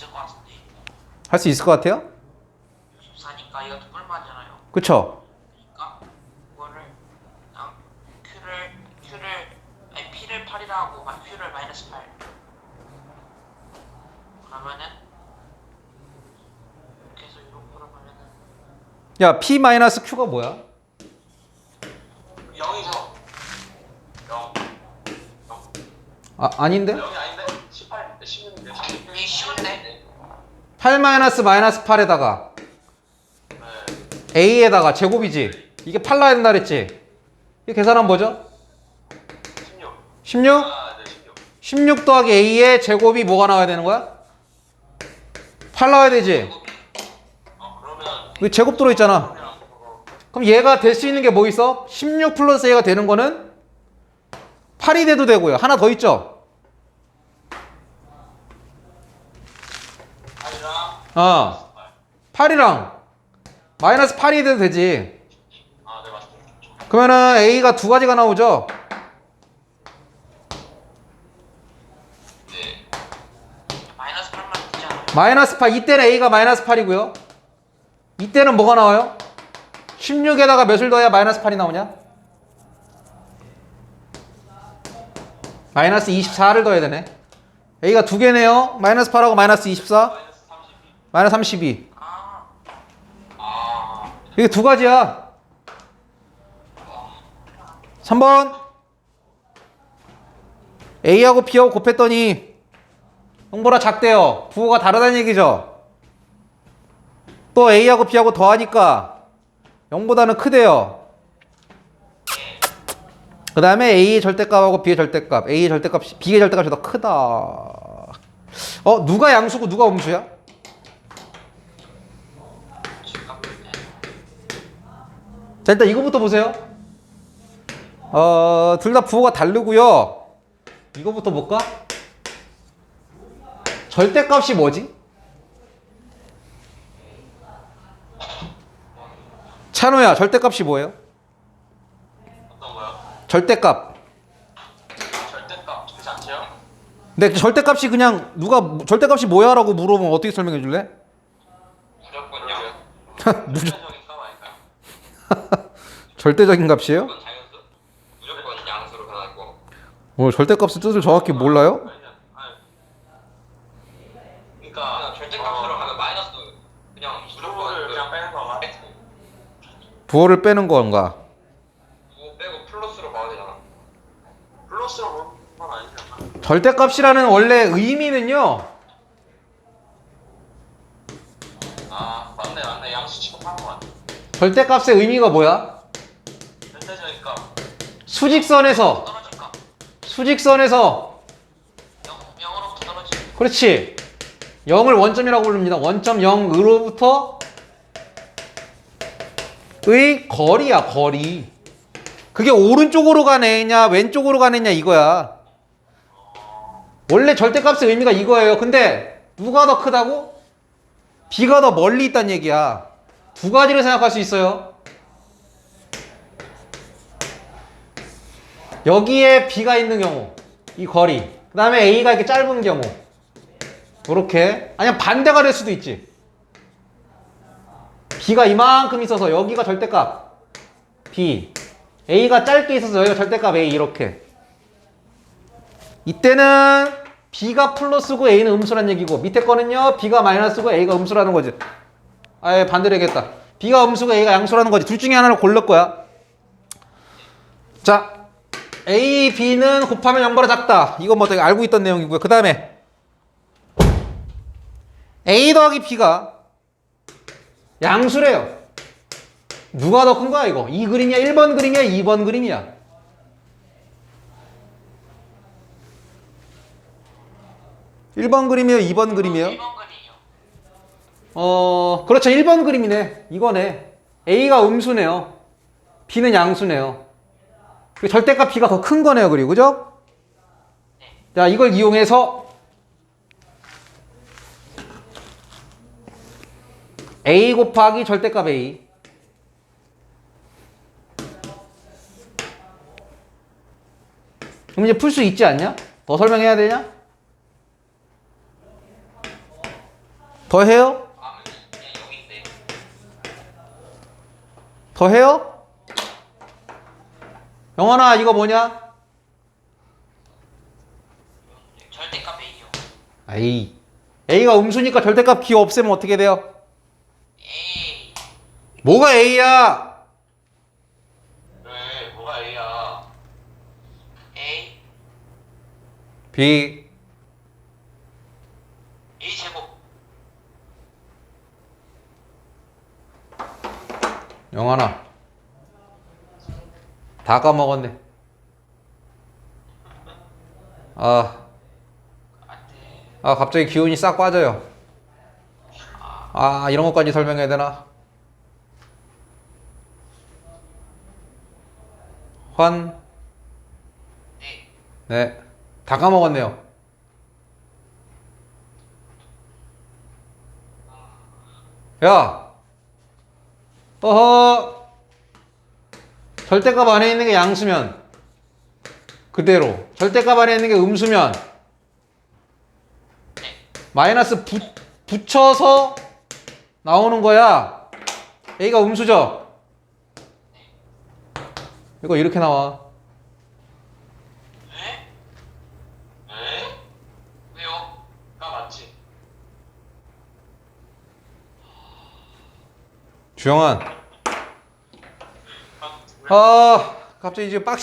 있을 것 같은데 할 수 있을 것 같아요? 64니까 이것도 뿔마잖아요 그쵸? 그러니까 이거를 그냥 Q를 Q를 아니 P를 8이라 하고 마- Q를 마이너스 8 그러면은 이렇게 해서 이렇게 하면은 야 P-Q가 뭐야? 0이죠. 0. 아 아닌데? 0이 아닌 데? 18, 16인데. 이게 쉬운데 8-8에다가 네. A에다가 제곱이지 이게 8 나야 된다 그랬지 이게 계산하면 뭐죠? 16. 16? 아, 네, 16. 16 더하기 A의 제곱이 뭐가 나와야 되는 거야? 8 나와야 되지 어, 그러면 여기 제곱 들어있잖아 그냥 그거 그럼 얘가 될 수 있는 게 뭐 있어? 16 플러스 A가 되는 거는 8이 돼도 되고요 하나 더 있죠? 8이랑 어 8이랑 마이너스 8이 돼도 되지 아, 네, 맞습니다. 그러면은 A가 두 가지가 나오죠? 네. 마이너스 8만 되잖아요 마이너스 8 이때는 A가 마이너스 8이고요 이때는 뭐가 나와요? 16에다가 몇을 더해야 마이너스 8이 나오냐? 마이너스 24를 더해야 되네 A가 두 개네요 마이너스 8하고 마이너스 24 마이너스 32. 마이너스 32아 아, 이게 두 가지야. 3번. A하고 B하고 곱했더니 형보다 작대요. 부호가 다르다는 얘기죠. 또 A하고 B하고 더하니까 0보다는 크대요. 그 다음에 A의 절대값하고 B의 절대값. A의 절대값이 B의 절대값이 더 크다. 어 누가 양수고 누가 음수야? 자 일단 이거부터 보세요 어, 둘 다 부호가 다르고요 이거부터 볼까? 절대값이 뭐지? 찬호야 절대값이 뭐예요? 어떤 거요? 절대값 절대값 그 자체요? 근데 절대값이 그냥 누가 절대값이 뭐야? 라고 물어보면 어떻게 설명해 줄래? 무조건요? 무조- 절대적인 값 아닐까요? 절대적인 값이에요? 무조건 자연수? 무조건 양수로 변하고. 어, 절대값의 뜻을 정확히 몰라요? 그러니까 절대값으로 하면 마이너스 그냥 무조건을 그냥 빼는 거가 부호를 빼는 건가? 뭐 빼고 플러스로 봐야 되잖아. 플러스로 보는 건 아니지 않나? 절대값이라는 원래 의미는요 아 맞네 맞네 양수 취급하는 거 같아. 절대값의 의미가 뭐야? 절대적인 값. 수직선에서. 떨어질까? 수직선에서. 0, 0으로부터 떨어지는 그렇지. 0을 원점이라고 부릅니다. 원점 0으로부터 의 거리야 거리. 그게 오른쪽으로 가느냐 왼쪽으로 가느냐 이거야. 원래 절대값의 의미가 이거예요. 근데 누가 더 크다고? B가 더 멀리 있다는 얘기야 두 가지를 생각할 수 있어요. 여기에 B가 있는 경우 이 거리 그 다음에 A가 이렇게 짧은 경우 이렇게 아니면 반대가 될 수도 있지. B가 이만큼 있어서 여기가 절대값 B. A가 짧게 있어서 여기가 절대값 A 이렇게. 이때는 B가 플러스고 A는 음수란 얘기고 밑에 거는요 B가 마이너스고 A가 음수라는 거지 아예 반대로 얘기했다 B가 음수고 A가 양수라는 거지 둘 중에 하나를 고를 거야 자 A, B는 곱하면 0보다 작다 이건 뭐 되게 알고 있던 내용이고요 그 다음에 A 더하기 B가 양수래요. 누가 더 큰 거야, 이거? 이 그림이야? 1번 그림이야? 2번 그림이야? 일번 그림이에요? 2번 그림이에요? 1번 그림이요 어, 그렇죠. 1번 그림이네. 이거네. A가 음수네요. B는 양수네요. 그 절대값 B가 더 큰 거네요. 그리고, 그죠? 자, 이걸 이용해서 A 곱하기 절대값 A. 그럼 이제 풀 수 있지 않냐? 더 설명해야 되냐? 더 해요? 아 그냥 여기인데 더 해요? 영원아 이거 뭐냐? 절대값 A요 아이 A가 음수니까 절대값 기호 없애면 어떻게 돼요? A 뭐가 A야? 왜 뭐가 A야 A B A 제곱 영환아 다 까먹었네 아, 아 갑자기 기운이 싹 빠져요 아 이런 것까지 설명해야 되나 환네 네. 다 까먹었네요. 야! 어허! 절대값 안에 있는 게 양수면 그대로 절대값 안에 있는 게 음수면 마이너스 부, 붙여서 나오는 거야. A가 음수죠? 이거 이렇게 나와. 네? 에? 왜요? 가 맞지 주영환. 아, 아, 갑자기 이제 빡